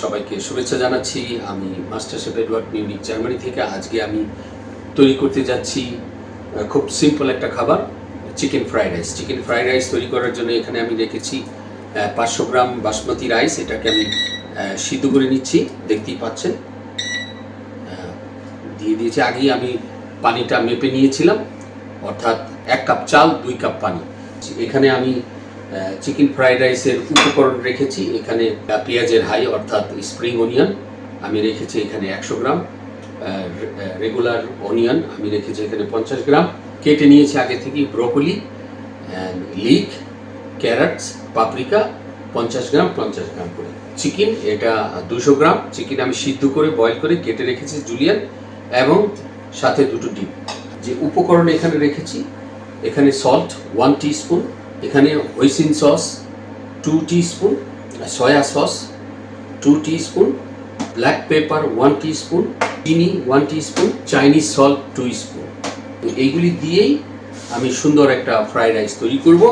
সবাইকে শুভেচ্ছা জানাচ্ছি। আমি master chef Edward Munich Germany থেকে। আজকে আমি তৈরি করতে যাচ্ছি খুব সিম্পল একটা খাবার chicken fried rice chicken fried rice তৈরি করার জন্য এখানে আমি রেখেছি পাঁচশো গ্রাম বাসমতি রাইস এটাকে আমি সিদ্ধ করে নিচ্ছি। দেখতেই পাচ্ছেন দিয়ে দিয়েছি। আগেই আমি পানিটা মেপে নিয়েছিলাম, অর্থাৎ এক কাপ চাল, দুই কাপ পানি। এখানে আমি চিকেন ফ্রাইড রাইসের উপকরণ রেখেছি। এখানে পেঁয়াজের হাই, অর্থাৎ স্প্রিং অনিয়ন আমি রেখেছি এখানে একশো গ্রাম। রেগুলার অনিয়ন আমি রেখেছি এখানে পঞ্চাশ গ্রাম। কেটে নিয়েছি আগে থেকেই ব্রোকলি লিক, ক্যারটস, পাপরিকা, পঞ্চাশ গ্রাম পঞ্চাশ গ্রাম করে। চিকেন, এটা দুশো গ্রাম। চিকেন আমি সিদ্ধ করে, বয়েল করে কেটে রেখেছি জুলিয়ান, এবং সাথে দুটো ডিম। যে উপকরণ এখানে রেখেছি, এখানে সল্ট ওয়ান স্পুন এখানে hoisin sauce two spoon soya sauce two spoon black pepper one spoon চিনি one spoon Chinese salt two spoon এইগুলি দিয়েই আমি সুন্দর একটা ফ্রাইড রাইস তৈরি করব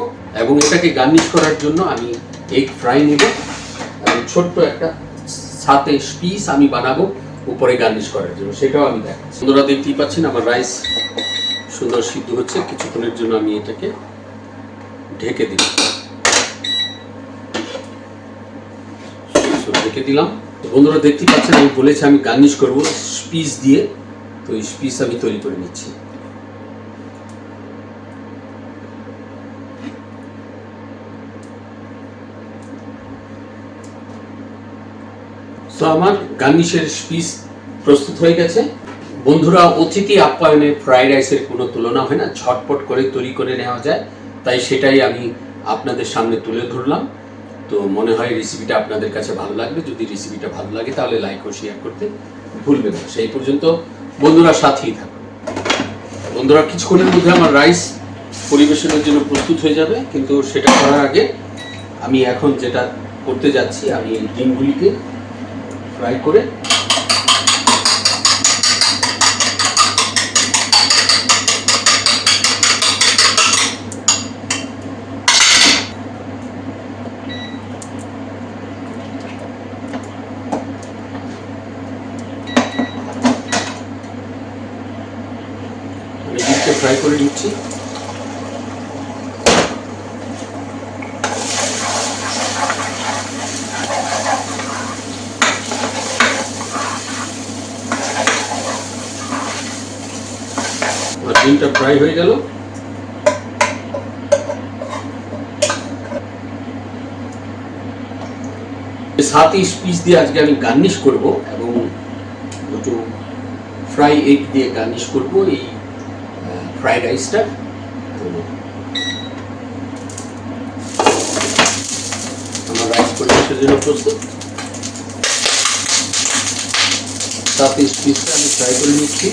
এবং এটাকে গার্নিশ করার জন্য আমি এগ ফ্রাই নেব এবং ছোট্ট একটা সাথে পিস আমি বানাবো উপরে গার্নিশ করার জন্য। সেটাও আমি দেখ সুন্দরা দেখতেই পাচ্ছেন, আমার রাইস সুন্দর সিদ্ধ হচ্ছে। কিছুক্ষণের জন্য আমি এটাকে ঢেকে দিলাম। ঢেকে দিলাম। বন্ধুরা দেখতেই পাচ্ছেন, আমি বলেছি আমি গার্নিশ করব স্পিস দিয়ে। তো এই স্পিস আমি তৈরি করে নিচ্ছি। তো আমার গার্নিশের স্পিস প্রস্তুত হয়ে গেছে। বন্ধুরা, অতিথি আপ্যায়নে ফ্রাইড রাইসের কোনো তুলনা হয় না, ঝটপট করে তৈরি করে নেওয়া যায়। তাই সেটাই আমি আপনাদের সামনে তুলে ধরলাম। তো মনে হয় রেসিপিটা আপনাদের কাছে ভালো লাগবে। যদি রেসিপিটা ভালো লাগে, তাহলে লাইক ও শেয়ার করতে ভুলবেন না। সেই পর্যন্ত বন্ধুরা সাথেই থাকুন। বন্ধুরা, কিছুক্ষণের মধ্যে আমার রাইস পরিবেশনের জন্য প্রস্তুত হয়ে যাবে। কিন্তু সেটা করার আগে আমি এখন যেটা করতে যাচ্ছি, আমি এই ডিমগুলিকে ফ্রাই করে আমি ডিমকে ফ্রাই করে নিচ্ছি। ডিমটা ফ্রাই হয়ে গেল। সাত ইস পিস দিয়ে আজকে আমি গার্নিশ করব এবং দুটো ফ্রাই এগ দিয়ে গার্নিশ করব। এই ফ্রাইড রাইসটা তো আমার রাইস পরিবেশের জন্য প্রস্তুত সাত পিসটা আমি ফ্রাই করে নিচ্ছি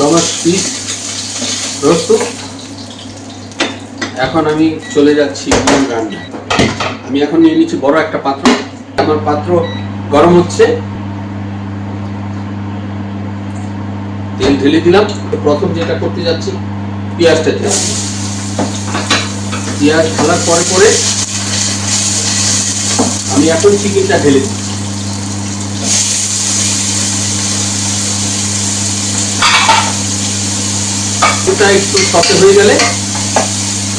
আমার পিস প্রস্তুত এখন আমি চলে যাচ্ছি মূল রান্না আমি এখন নিয়ে নিচ্ছি বড় একটা পাত্র। আমার পাত্র গরম হচ্ছে। তেল ঢেলে দিলাম। প্রথম যেটা করতে যাচ্ছি, পেঁয়াজটা দিলাম। পেঁয়াজ ঢালার পরে পরে আমি এখন চিকেনটা ঢেলে দিচ্ছি। একটু সতে হয়ে গেলে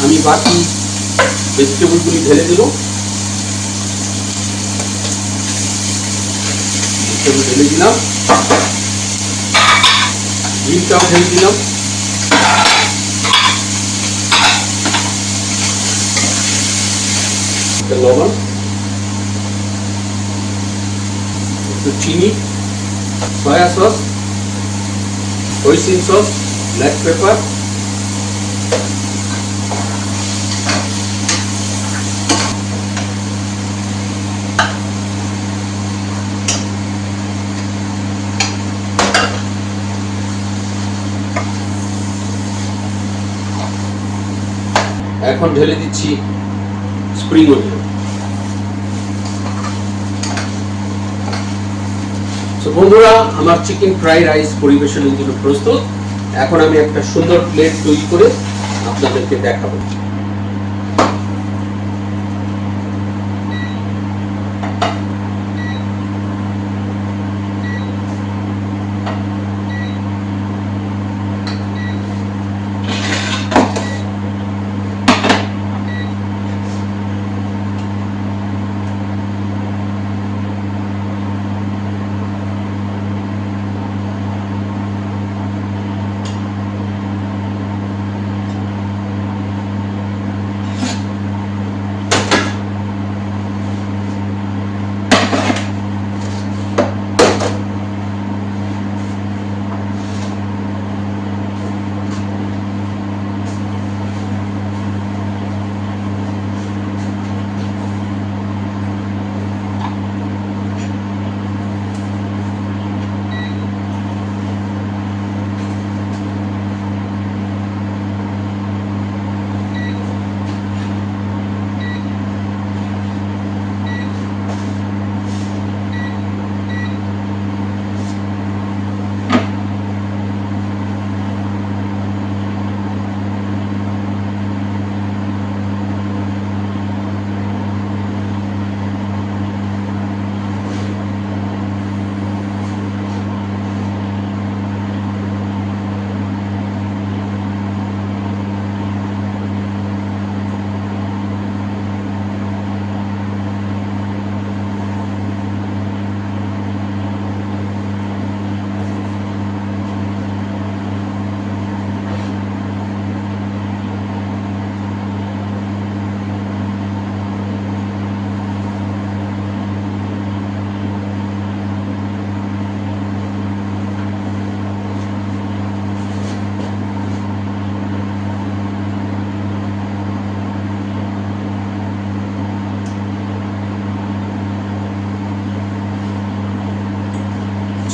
আমি বাকি ভেজিটেবলগুলি ঢেলে ভেজিটেবল ঢেলে দিলাম। ডিমটাও ঢেলে দিলাম। লবণ, একটু চিনি soya sauce hoisin sauce black pepper এখন ঢেলে দিচ্ছি স্প্রিং অনিয়ন তো বন্ধুরা, আমার চিকেন ফ্রাই রাইস পরিবেশনের জন্য প্রস্তুত। এখন আমি একটা সুন্দর প্লেট তৈরি করে আপনাদেরকে দেখাবো।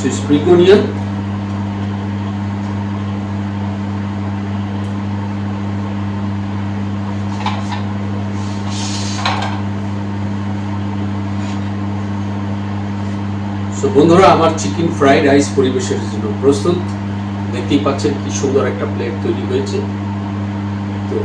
Spring onion. So, বন্ধুরা, আমার চিকেন ফ্রাইড রাইস পরিবেশনের জন্য প্রস্তুত দেখতেই পাচ্ছেন কি সুন্দর একটা প্লেট তৈরি হয়েছে তো